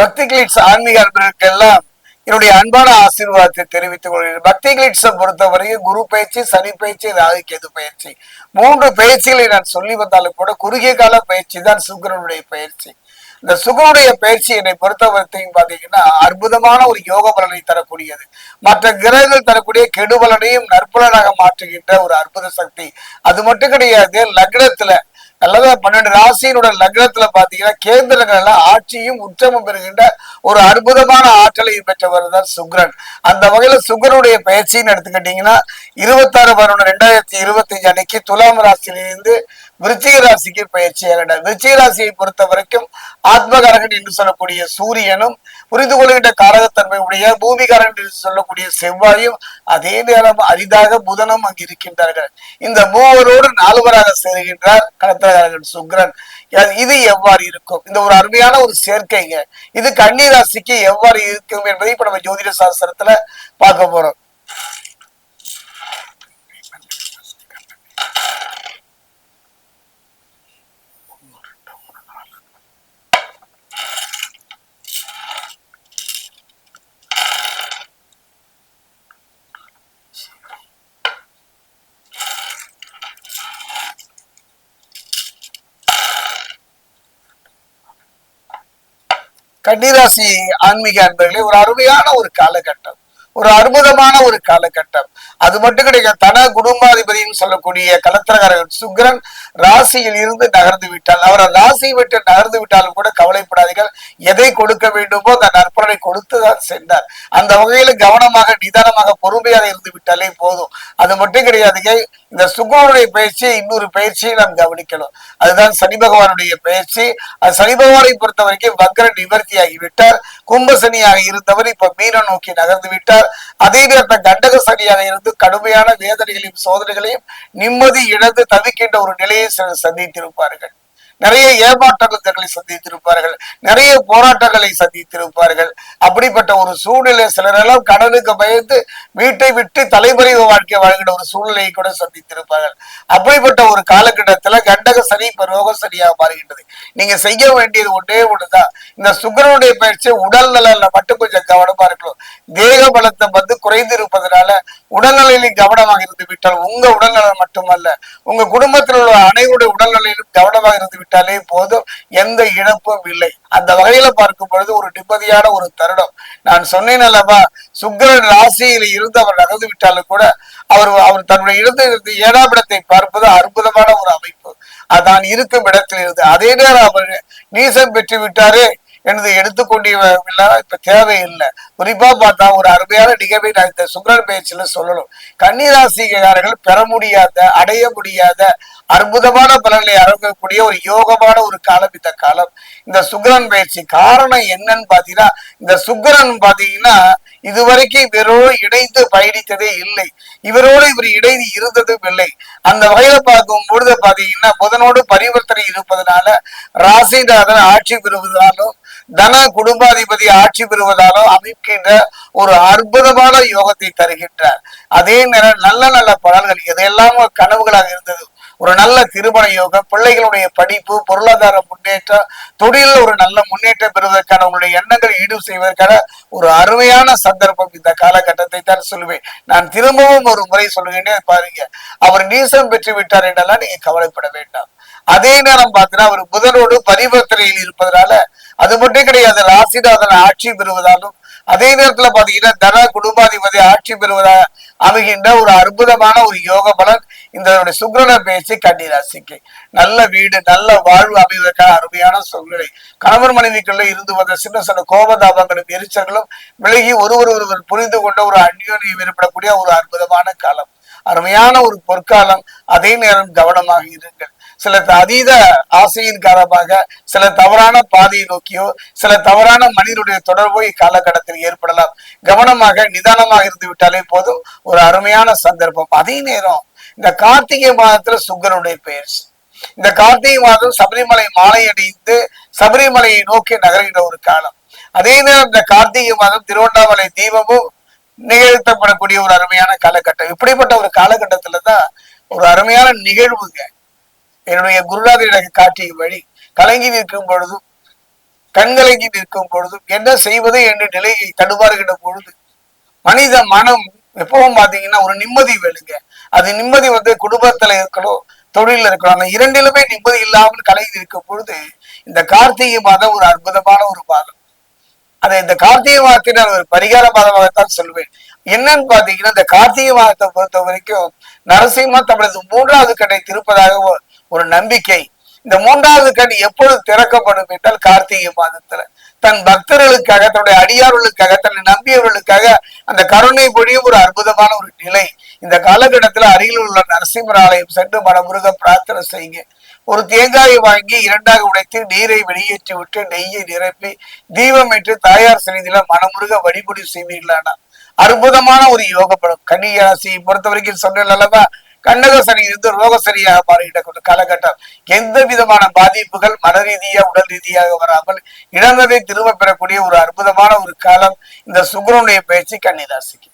பக்தி கிளிட்ஸ் ஆன்மீக அன்பர்களுக்கெல்லாம் என்னுடைய அன்பான ஆசீர்வாதத்தை தெரிவித்துக் கொள்கிறேன். பக்தி கிளிட்ஸை பொறுத்தவரையும் குரு பயிற்சி சனி பயிற்சி ராகு கேது பயிற்சி. மூன்று பயிற்சிகளை நான் சொல்லி வந்தாலும் கூட குறுகிய கால பயிற்சி தான் சுக்கரனுடைய பயிற்சி. இந்த சுகனுடைய பயிற்சி என்னை பொறுத்தவரையும் பாத்தீங்கன்னா அற்புதமான ஒரு யோக பலனை தரக்கூடியது. மற்ற கிரகங்கள் தரக்கூடிய கெடுபலனையும் நற்பலனாக மாற்றுகின்ற ஒரு அற்புத சக்தி. அது மட்டும் கிடையாது லக்னத்துல அல்லது பன்னெண்டு ராசியினோட லக்னத்துல பாத்தீங்கன்னா கேந்திரங்கள்ல ஆட்சியும் உச்சமும் பெறுகின்ற ஒரு அற்புதமான ஆற்றலை பெற்றவர் தான் சுக்ரன். அந்த வகையில சுக்ரனுடைய பயிற்சின்னு எடுத்துக்கிட்டீங்கன்னா இருபத்தாறு பதினொன்று ரெண்டாயிரத்தி இருபத்தஞ்சு அன்னைக்கு துலாம் ராசியிலிருந்து விருச்சிக ராசிக்கு பயிற்சி ஆகிட்டார் விருச்சிக ராசியை பொறுத்த வரைக்கும் ஆத்மகாரகன் என்று சொல்லக்கூடிய சூரியனும் புரிந்து கொள்கின்ற காரகத்தன்மை உடைய பூமிகாரன் என்று சொல்லக்கூடிய செவ்வாயும் அதே நேரம் அரிதாக புதனும் அங்கு இருக்கின்றார்கள் இந்த மூவரோடு நால்வராக சேருகின்றார். கடத்த கடத்தகாரகன் சுக்ரன் இது எவ்வாறு இருக்கும்? இந்த ஒரு அருமையான ஒரு சேர்க்கைங்க. இது கன்னி ராசிக்கு எவ்வாறு இருக்கும் என்பதை இப்ப நம்ம ஜோதிட சாஸ்திரத்துல பார்க்க போறோம். கன்னிராசி ஆன்மீக அன்பர்களே ஒரு அருமையான ஒரு காலகட்டம். ஒரு அற்புதமான ஒரு காலகட்டம். அது மட்டும் கிடையாது தன குடும்பாதிபதினு சொல்லக்கூடிய கலத்திரகாரர் சுக்கிரன் ராசியில் இருந்து நகர்ந்து விட்டால் அவரை ராசியை விட்டு நகர்ந்து விட்டாலும் கூட கவலைப்படாதீர்கள். எதை கொடுக்க வேண்டுமோ அந்த நற்பலனை கொடுத்துதான் சென்றார். அந்த வகையில கவனமாக நிதானமாக பொறுமையாக இருந்து விட்டாலே போதும். அது மட்டும் கிடையாதுங்க இந்த சுக்குருடைய பயிற்சியை இன்னொரு பயிற்சியை நாம் கவனிக்கணும். அதுதான் சனி பகவானுடைய பயிற்சி. அது சனி பகவானை பொறுத்த வரைக்கும் வக்கர நிவர்த்தி ஆகிவிட்டார் கும்ப சனியாக இருந்தவர் இப்ப மீன நோக்கி நகர்ந்து விட்டார். அதே நேரத்தில் கண்டக சனியாக இருந்து கடுமையான வேதனைகளையும் சோதனைகளையும் நிம்மதி இழந்து தவிக்கின்ற ஒரு நிலையை சிலர் சந்தித்திருப்பார்கள். நிறைய ஏமாற்றங்களை சந்தித்திருப்பார்கள். நிறைய போராட்டங்களை சந்தித்திருப்பார்கள். அப்படிப்பட்ட ஒரு சூழ்நிலை சிலரெல்லாம் கடனுக்கு பயந்து வீட்டை விட்டு தலைமறைவு வாழ்க்கை வாழ்கிற ஒரு சூழ்நிலையை கூட சந்தித்திருப்பார்கள். அப்படிப்பட்ட ஒரு காலகட்டத்துல கண்டக சனி இப்ப ரோக சனியாக மாறுகின்றது. நீங்க செய்ய வேண்டியது ஒன்றே ஒண்ணுதான். இந்த சுக்கரனுடைய பயிற்சி உடல் நலன்ல மட்டும் கொஞ்சம் கவனமா இருக்கணும். தேக பலத்தை வந்து குறைந்து இருப்பதனால உடல்நிலையிலும் கவனமாக இருந்து விட்டால் உங்க உடல்நலம் மட்டுமல்ல உங்க குடும்பத்தில் உள்ள அனைவருடைய உடல்நிலையிலும் கவனமாக இருந்து விட்டாலே போதும். எந்த இழப்பும் இல்லை. அந்த வகையில பார்க்கும் பொழுது ஒரு நிம்மதியான ஒரு தருணம். நான் சொன்னேன் அல்லவா சுக்கரன் ராசியில் இருந்து அவர் நகர்ந்து விட்டாலும் கூட அவர் அவர் தன்னுடைய இருந்து இருந்து ஏழாம் இடத்தை பார்ப்பது அற்புதமான ஒரு அமைப்பு. அதான் இருக்கும் இடத்தில் இருந்து. அதே நேரம் அவர் நீசம் பெற்று விட்டாரே எனது எடுத்துக்கொண்டே இப்ப தேவையில்லை. குறிப்பா பார்த்தா ஒரு அருமையான நிகழ்வை நான் இந்த சுக்கரன் பயிற்சியில சொல்லணும். கன்னிராசிகாரர்கள் பெற முடியாத அடைய முடியாத அற்புதமான பலன்களை அறங்கக்கூடிய ஒரு யோகமான ஒரு காலம் இந்த காலம். இந்த சுக்கரன் பயிற்சி காரணம் என்னன்னு பாத்தீங்கன்னா இந்த சுக்கரன் பாத்தீங்கன்னா இதுவரைக்கும் இவரோடு இணைந்து பயணித்ததே இல்லை. இவரோடு இவர் இணைந்து இருந்ததும் இல்லை. அந்த வகையில பார்க்கும் பொழுது பாத்தீங்கன்னா புதனோடு பரிவர்த்தனை இருப்பதனால ராசிநாதன் ஆட்சி பெறுவதாலும் தன குடும்பாதிபதி ஆட்சி பெறுவதாலும் அமைக்கின்ற ஒரு அற்புதமான யோகத்தை தருகின்றார். அதே நேரம் நல்ல நல்ல பலன்கள் எதையெல்லாம் கனவுகளாக இருந்தது ஒரு நல்ல திருமண யோகம் பிள்ளைகளுடைய படிப்பு பொருளாதார முன்னேற்றம் தொழிலில் ஒரு நல்ல முன்னேற்றம் பெறுவதற்கான உங்களுடைய எண்ணங்களை ஈடு செய்வதற்கான ஒரு அருமையான சந்தர்ப்பம் இந்த காலகட்டத்தை தான் சொல்லுவேன். நான் திரும்பவும் ஒரு முறை சொல்லுகிறேன் பாருங்க. அவர் நீசம் பெற்று விட்டார் என்றெல்லாம் நீங்க கவலைப்பட வேண்டாம். அதே நேரம் பார்த்தீங்கன்னா அவர் புதனோடு பரிவர்த்தனையில் இருப்பதனால அது மட்டும் கிடையாது ராசிநாதன் ஆட்சி பெறுவதாலும் அதே நேரத்துல பாத்தீங்கன்னா தன குடும்பாதிபதி ஆட்சி பெறுவதா அமைகின்ற ஒரு அற்புதமான ஒரு யோக பலன் இந்த சுக்கரனை பேசி கன்னி ராசிக்கு. நல்ல வீடு நல்ல வாழ்வு அமைவதற்கான அருமையான சூழ்நிலை. கணவன் மனைவிக்குள்ள இருந்து வந்த சின்ன சின்ன கோபதாபங்களும் எரிச்சல்களும் விலகி ஒருவர் ஒருவர் புரிந்து கொண்ட ஒரு அந்யோன்யம் ஏற்படக்கூடிய ஒரு அற்புதமான காலம். அருமையான ஒரு பொற்காலம். அதே நேரம் கவனமாக இருங்கள். சில அதீத ஆசையின் காரணமாக சில தவறான பாதையை நோக்கியோ சில தவறான மனிதனுடைய தொடர்போ இக்காலகட்டத்தில் ஏற்படலாம். கவனமாக நிதானமாக இருந்து விட்டாலே போதும். ஒரு அருமையான சந்தர்ப்பம். அதே நேரம் இந்த கார்த்திகை மாதத்துல சுக்கரனுடைய பெயர்ச்சி இந்த கார்த்திகை மாதம் சபரிமலை மாலை அணிந்து சபரிமலையை நோக்கி நகர்கிற ஒரு காலம். அதே நேரம் இந்த கார்த்திகை மாதம் திருவண்ணாமலை தீபமும் நிகழ்த்தப்படக்கூடிய ஒரு அருமையான காலகட்டம். இப்படிப்பட்ட ஒரு காலகட்டத்துல தான் ஒரு அருமையான நிகழ்வுங்க. என்னுடைய குருநாதர் எனக்கு காட்டிய வழி. கலங்கி நிற்கும் பொழுதும் கண்கலங்கி நிற்கும் பொழுதும் என்ன செய்வது என்ற நிலையை தடுமாறுகின்ற பொழுது மனித மனம் எப்பவும் பாத்தீங்கன்னா ஒரு நிம்மதி வேணுங்க. அது நிம்மதி வந்து குடும்பத்துல இருக்கணும் தொழில இருக்கணும். அந்த இரண்டிலுமே நிம்மதி இல்லாமல் கலங்கி இருக்கும் பொழுது இந்த கார்த்திகை மாதம் ஒரு அற்புதமான ஒரு மாதம். அதை இந்த கார்த்திகை மாதத்தை நான் ஒரு பரிகார மாதமாகத்தான் சொல்வேன். என்னன்னு பாத்தீங்கன்னா இந்த கார்த்திகை மாதத்தை பொறுத்த வரைக்கும் நரசிம்மா தமிழது மூன்றாவது கடை திருப்பதாக ஒரு நம்பிக்கை. இந்த மூன்றாவது கண் எப்பொழுது திறக்கப்படும் என்றால் கார்த்திகை மாதத்துல. தன் பக்தர்களுக்காக தன்னுடைய அடியார்களுக்காக தன்னை நம்பியவர்களுக்காக அந்த கருணை பொழியும் ஒரு அற்புதமான ஒரு நிலை. இந்த காலகட்டத்துல அருகில் உள்ள நரசிம்மர் ஆலயம் சென்று மனமுருக பிரார்த்தனை செய்யுங்க. ஒரு தேங்காயை வாங்கி இரண்டாக உடைத்து நீரை வெளியேற்றி விட்டு நெய்யை நிரப்பி தீபம் ஏற்று தாயார் சன்னிதியில மனமுருக வழிபடி செய்வீர்களானா அற்புதமான ஒரு யோக படம் கன்னியாசியை பொறுத்த வரைக்கும் சொன்னேன் அல்லவா? கண்ணக சனி இருந்து ரோக சனியாக மாறிவிட்ட காலகட்டம் எந்த விதமான பாதிப்புகள் மன ரீதியா உடல் ரீதியாக வராமல் இழந்ததை திரும்ப பெறக்கூடிய ஒரு அற்புதமான ஒரு காலம் இந்த சுக்கிரனுடைய பயிற்சி கன்னிராசிக்கு.